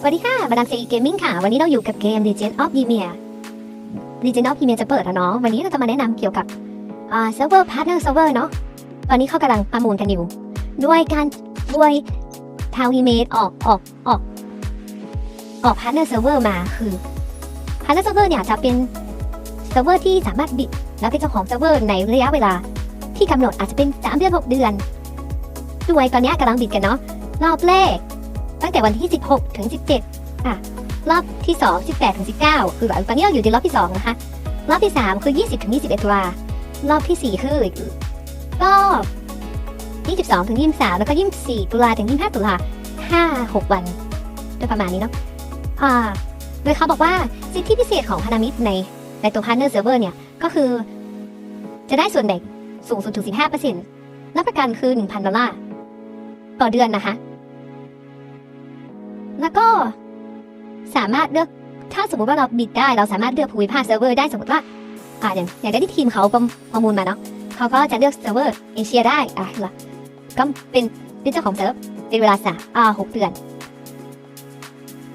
สวัสดีค่ะมาดามซีเกมมิ่งค่ะ วันนี้เราอยู่กับเกม Legend of Ymir Legend of Ymir จะเปิดแล้วเนาะ วันนี้เราจะมาแนะนำเกี่ยวกับอ่า server partner server เนาะ ตอนนี้เขากำลังประมูลกันอยู่ ด้วยการด้วยทาวฮีเมดออกออกออกออก partner server มาคือ partner server เนี่ยจะเป็นเซิร์ฟเวอร์ที่สามารถบิดและเป็นเจ้าของเซิร์ฟเวอร์ในระยะเวลา ที่กำหนดอาจจะเป็น3เดือน6เดือน ด้วยตอนนี้กำลังบิดกันเนาะรอบแรก ตั้งแต่วันที่ 16 ถึง 17อะ รอบที่ 2 18 ถึง 19 คือแบบตอนนี้เราอยู่ในรอบที่ 2 นะคะ รอบที่ 3 คือ 20 ถึง 21 ตุลารอบที่ 4 คือรอบ 22 ถึง 23 แล้วก็ 24 ตุลาถึง 25 ตุลา5 6 วันโดยประมาณนี้เนาะอ่าโดยเขาบอกว่าสิทธิพิเศษของพันธมิตรในในตัว Partner Server เนี่ย ก็คือ จะได้ส่วนแบ่งสูงสุดถึง 15%รับประกันคือ 1,000 ดอลลาร์ต่อเดือนนะคะ แล้วก็สามารถเลือกถ้าสมมติว่าเราบิดได้เราสามารถเลือกภูมิภาคเซิร์ฟเวอร์ได้สมมติว่าอ่าอย่างอย่างที่ทีมเขาประมูลมาเนาะเขาก็จะเลือกเซิร์ฟเวอร์เอเชียได้อะหรอก็เป็นเป็นเจ้าของเซิร์ฟเป็นเวลาสามอ่าหกเดือน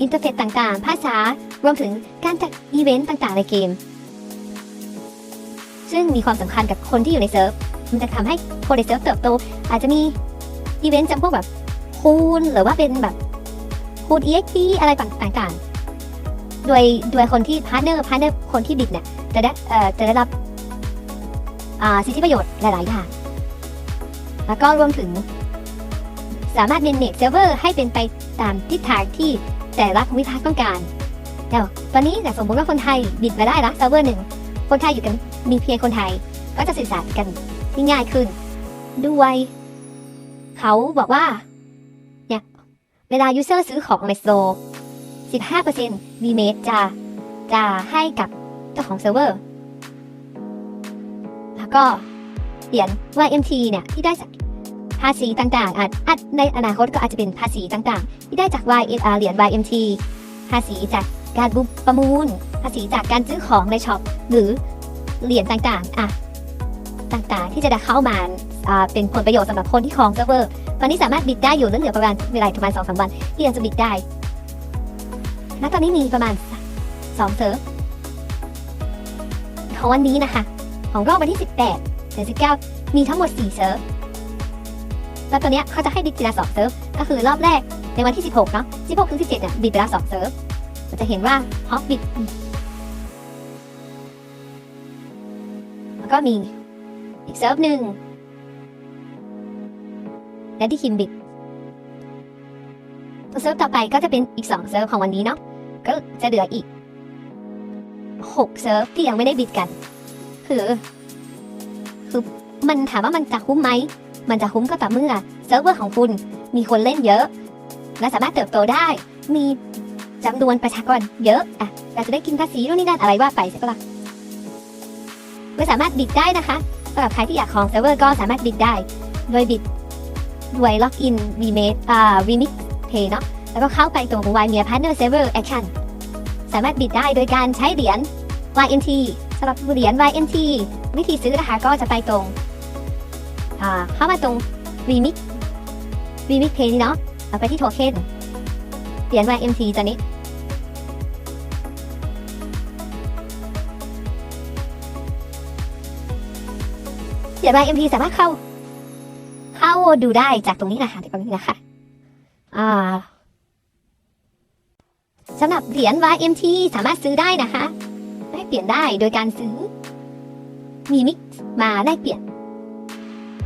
อินเทอร์เฟซต่างๆ ภาษารวมถึงการจัดอีเวนต์ต่างๆในเกม ซึ่งมีความสำคัญกับคนที่อยู่ในเซิร์ฟ มันจะทำให้คนในเซิร์ฟเติบโต อาจจะมีอีเวนต์จำพวกแบบคูณหรือว่าเป็นแบบ คูณ EXP อะไรต่างๆ โดยโดยคนที่พาร์ทเนอร์พาร์ทเนอร์คนที่บิดเนี่ยจะได้จะได้รับสิทธิประโยชน์หลายๆอย่าง แล้วก็รวมถึง สามารถเมนเนจเซิร์ฟเวอร์ให้เป็นไปตามทิศทางที่แต่ละภูมิภาคต้องการเดี๋ยวตอนนี้แต่สมมติว่าคนไทยบิดมาได้ละเซิร์ฟเวอร์หนึ่ง คนไทยอยู่กันมีเพียงคนไทยก็จะสื่อสารกันง่ายขึ้น ด้วย เขาบอกว่า เวลา user ซื้อของใน store 15% remate จะจะให้กับเจ้าของเซิร์ฟเวอร์ แล้วก็เหรียญ YMT เนี่ยที่ได้จากภาษีต่างๆอาจอาจในอนาคตก็อาจจะเป็นภาษีต่างๆ ที่ได้จาก Y อ่าเหรียญ YMT ภาษีจากการบุประมูล ภาษีจากการซื้อของในช็อปหรือเหรียญต่างๆอะ ต่างๆ ที่จะได้เข้ามาเป็นผลประโยชน์สำหรับคนที่ครองเซิร์ฟเวอร์ ตอนนี้สามารถบิดได้อยู่เหลือประมาณเวลาประมาณสองสามวัน ที่ยังจะบิดได้ ณ ตอนนี้มีประมาณสองเซิร์ฟของวันนี้นะคะ ของรอบวันที่ 18ถึง19 มีทั้งหมด 4 เซิร์ฟ แล้วตอนเนี้ยเขาจะให้บิดทีละสองเซิร์ฟ ก็คือรอบแรกในวันที่ 16เนาะ16ถึง17เนี่ยบิดไปแล้วสองเซิร์ฟเราจะเห็นว่าฮอปบิดแล้วก็มี อีกเซิร์ฟหนึ่งและที่คิมบิดเซิร์ฟต่อไปก็จะเป็นอีกสองเซิร์ฟของวันนี้เนาะก็จะเหลืออีกหกเซิร์ฟที่ยังไม่ได้บิดกัน คือคือมันถามว่ามันจะคุ้มไหม มันจะคุ้มก็ต่อเมื่อเซิร์ฟเวอร์ของคุณมีคนเล่นเยอะ และสามารถเติบโตได้ มีจำนวนประชากรเยอะอะเราจะได้กินภาษีนู่นนี่นั่นอะไรว่าไปใช่ปะล่ะไม่สามารถบิดได้นะคะ สำหรับใครที่อยากของเซิร์ฟเวอร์ก็สามารถบิดได้ โดยบิดด้วยล็อกอิน remake อ่า remix pay เนาะแล้วก็เข้าไปตรง Y m e a Partner Server Action สามารถบิดได้โดยการใช้เหรียญ YNT สำหรับเหรียญ YNT วิธีซื้อนะคะก็จะไปตรงอ่าเข้ามาตรง Remix Remix Pay นี่เนาะเราไปที่โทเค็นเหรียญ YMT ตัวนี้ เหรียญ YMT สามารถเข้า เข้าดูได้จากตรงนี้นะคะตรงนี้นะคะอ่าสำหรับเหรียญ YMT สามารถซื้อได้นะคะแลกเปลี่ยนได้โดยการซื้อ มีมิกมาแลกเปลี่ยน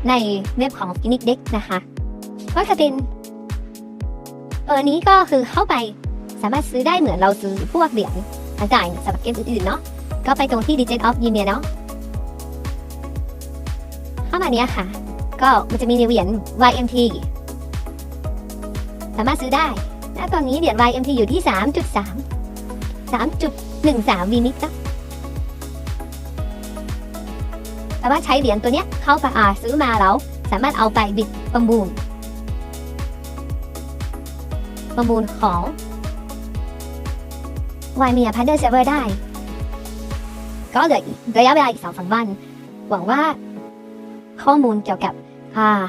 ในเว็บของ Phoenix Deck นะคะก็จะเป็นเออนี้ก็คือเข้าไปสามารถซื้อได้เหมือนเราซื้อพวกเหรียญต่างๆสำหรับเกมอื่นๆเนาะก็ไปตรงที่ Legend of Ymir เนาะามาเนี้ยค่ะ ก็มันจะมีเหรียญ YMT สามารถซื้อได้และตอนนี้เหรียญ YMT อยู่ที่ 3.3 3.13วีนิกนะสามารถใช้เหรียญตัวเนี้ยเข้าไปอาซื้อมาแล้ว สามารถเอาไปบิดประมูล ประมูลของ y m e a Partner Server ได้ ก็เหลือระยะเวลาอีกสองสามวัน หวังว่า ข้อมูลเกี่ยวกับอ่า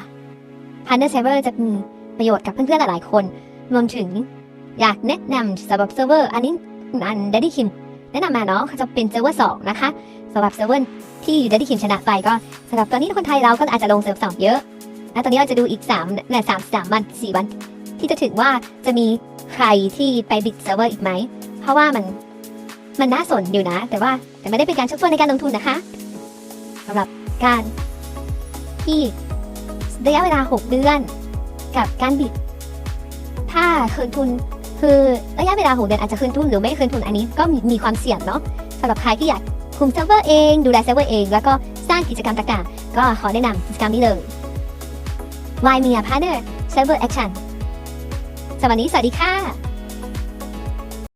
Partner Server จะมีประโยชน์กับเพื่อนๆหลายๆคน รวมถึงอยากแนะนำสำหรับเซิร์ฟเวอร์อันนี้อัน Daddy Kim แนะนำมาเนาะจะเป็นเซิร์ฟเวอร์สองนะคะสำหรับเซิร์ฟเวอร์ที่ Daddy Kim ชนะไปก็สำหรับตอนนี้คนไทยเราก็อาจจะลงเซิร์ฟสองเยอะ แล้วตอนนี้เราจะดูอีก3เนี่ยสามสามวันสี่วัน ที่จะถึงว่าจะมีใครที่ไปบิดเซิร์ฟเวอร์อีกไหม เพราะว่ามันมันน่าสนอยู่นะ แต่ว่าแต่ไม่ได้เป็นการชักชวนในการลงทุนนะคะสำหรับการ ที่ระยะเวลา 6 เดือน กับการบิด ถ้าคืนทุนคือระยะเวลา 6 เดือนอาจจะคืนทุนหรือไม่คืนทุนอันนี้ก็มีความเสี่ยงเนาะสำหรับใครที่อยากคุมเซิร์ฟเวอร์เองดูแลเซิร์ฟเวอร์เอง แล้วก็สร้างกิจกรรมต่างๆ ก็ขอแนะนำกิจกรรมนี้เลย Why Me a Partner Server Action สวัสดีสวัสดีค่ะ